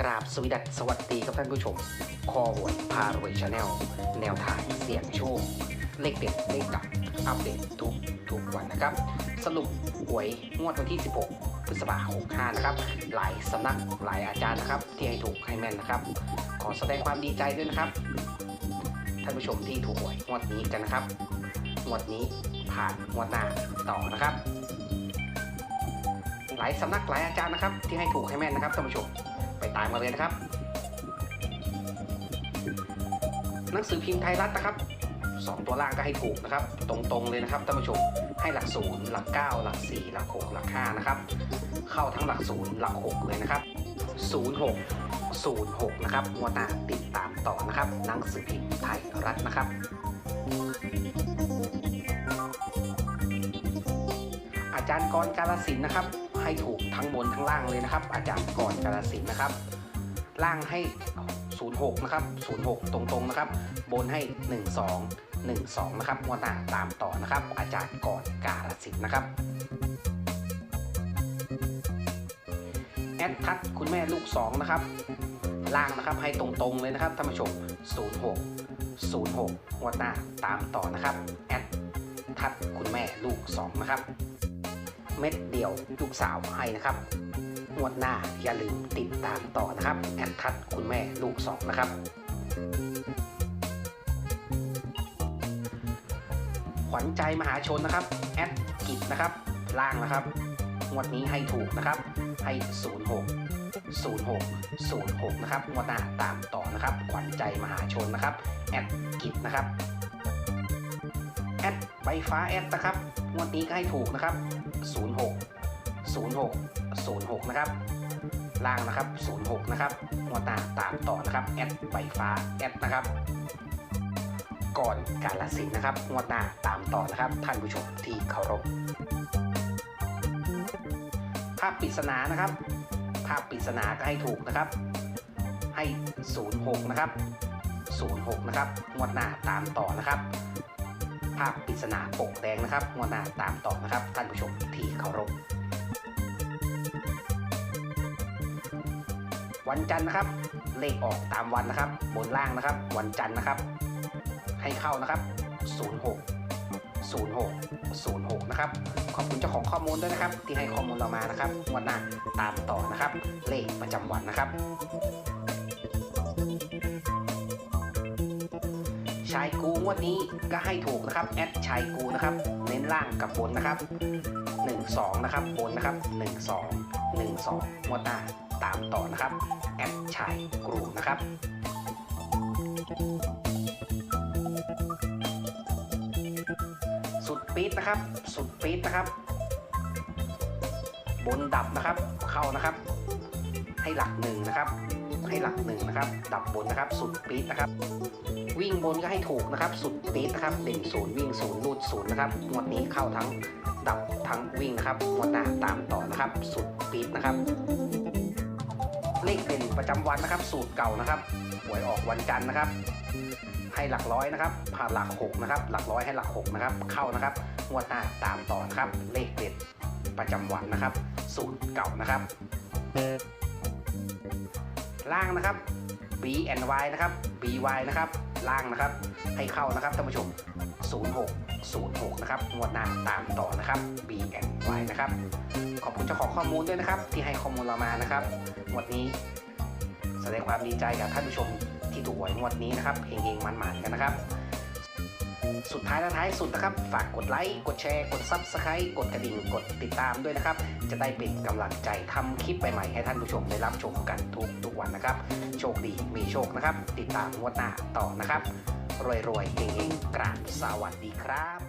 กราบสวีดัสสวัสดีครับท่านผู้ชม คอหวยพารวยชาแนลแนวทางเสี่ยงโชค เลขเด็ดเลขดับอัปเดตทุกทุกวันนะครับ สรุปหวยงวดวันที่ 16 พฤษภาคม65นะครับ หลายสำนักหลายอาจารย์นะครับ ที่ให้ถูกให้แม่นนะครับ ขอแสดงความดีใจด้วยนะครับท่านผู้ชมที่ถูกหวยงวดนี้กันนะครับงวดนี้ผ่านงวดหน้าต่อนะครับ หลายสำนักหลายอาจารย์นะครับ ที่ให้ถูกให้แม่นนะครับท่านผู้ชม ไปตามมาเลยนะครับ หนังสือพิมพ์ไทยรัฐนะครับสองตัวล่างก็ให้ถูกนะครับ ตรงๆเลยนะครับท่านผู้ชมให้หลักศูนย์หลักเก้าหลักสี่หลักหกหลักห้านะครับ เข้าทั้งหลักศูนย์หลักหกเลยนะครับศูนย์หกศูนย์หกนะครับงวดหน้าติดตามต่อนะครับหนังสือพิมพ์ไทยรัฐนะครับ อาจารย์กรกาลสินนะครับ ให้ถูกทั้งบนทั้งล่างเลยนะครับ อาจารย์กรกาลสินนะครับ ล่างให้ 06 นะครับ 06 ตรงๆนะครับ บนให้ 12 12 นะครับงวดหน้าตามต่อนะครับ อาจารย์กรกาลสินนะครับแอดทัดคุณแม่ลูก 2 นะครับ ล่างนะครับให้ตรงๆเลยนะครับท่านผู้ชม 06 06งวดหน้าตามต่อนะครับแอดทัดคุณแม่ลูก 2 นะครับ เม็ดเดียวลูกสาวให้นะครับงวดหน้าอย่าลืมติดตามต่อนะครับ แอดทัดคุณแม่ลูก2นะครับ ขวัญใจมหาชนนะครับ แอดกิจนะครับ ล่างนะครับงวดนี้ให้ถูกนะครับ ให้ 06 06 06 นะครับงวดหน้าตามต่อนะครับ ขวัญใจมหาชนนะครับ แอดกิจนะครับ แอดใบฟ้าแอดนะครับงวดนี้ก็ให้ถูกนะครับ 06 06 06 นะครับ ล่างนะครับ 06 นะครับงวดหน้าตามต่อนะครับ แอดใบฟ้า แอดนะครับ ก่อนการละสินนะครับงวดหน้าตามต่อนะครับ ท่านผู้ชมที่เคารพ ภาพปริศนานะครับ ภาพปริศนาก็ให้ถูกนะครับ ให้ 06 นะครับ 06 นะครับงวดหน้าตามต่อนะครับ ภาพปริศนาปกแดงนะครับงวดหน้าตามต่อนะครับ ท่านผู้ชมที่เคารพวันจันทร์นะครับ เลขออกตามวันนะครับ บนล่างนะครับ วันจันทร์นะครับ ให้เข้านะครับ 06 06 06 นะครับ ขอบคุณเจ้าของข้อมูลด้วยนะครับ ที่ให้ข้อมูลเรามานะครับงวันหน้าตามต่อนะครับ เลขประจำวันนะครับ ชายกูงวดนี้ก็ให้ถูกนะครับแอดชายกูนะครับ เน้นล่างกับบนนะครับ 12 นะครับบนนะครับ 12 12งวดหน้าตามต่อนะครับแอดชายกรูนะครับสุดปี๊ดนะครับ สุดปี๊ดนะครับ บนดับนะครับ เข้านะครับ ให้หลักหนึ่งนะครับ ให้หลักหนึ่งนะครับ ดับบนนะครับ สุดปี๊ดนะครับ วิ่งบนก็ให้ถูกนะครับ สุดปี๊ดนะครับเด่นศูนย์วิ่งศูนย์รูดศูนย์นะครับงวดนี้เข้าทั้งดับทั้งวิ่งนะครับงวดหน้าตามต่อนะครับ สุดปี๊ดนะครับ เลขเด่นประจำวันนะครับ สูตรเก่านะครับหวยออกวันจันทร์นะครับ ให้หลักร้อยนะครับผ่านหลักหกนะครับ หลักร้อยให้หลักหกนะครับ เข้านะครับงวดหน้าตามต่อนะครับ เลขเด็ดประจำวันนะครับ สูตรเก่านะครับ ล่างนะครับ B and Y นะครับ BY นะครับล่างนะครับ ให้เข้านะครับท่านผู้ชม 06 06 นะครับงวดหน้าตามต่อนะครับ B and Y นะครับ ขอบคุณเจ้าของข้อมูลด้วยนะครับ ที่ให้ข้อมูลเรามานะครับงวดนี้ แสดงความดีใจกับท่านผู้ชมที่ถูกหวยงวดนี้นะครับเฮงๆมันๆกันนะครับ สุดท้ายและท้ายสุดนะครับ ฝากกดไลค์ กดแชร์ กดซับสไครต์กดกระดิ่ง กดติดตามด้วยนะครับ จะได้เป็นกำลังใจทำคลิปใหม่ๆให้ท่านผู้ชมได้รับชมกันทุกทุกๆวันนะครับ โชคดีมีโชคนะครับ ติดตามงวดหน้าต่อนะครับ รวยๆเฮงๆกราบสวัสดีครับ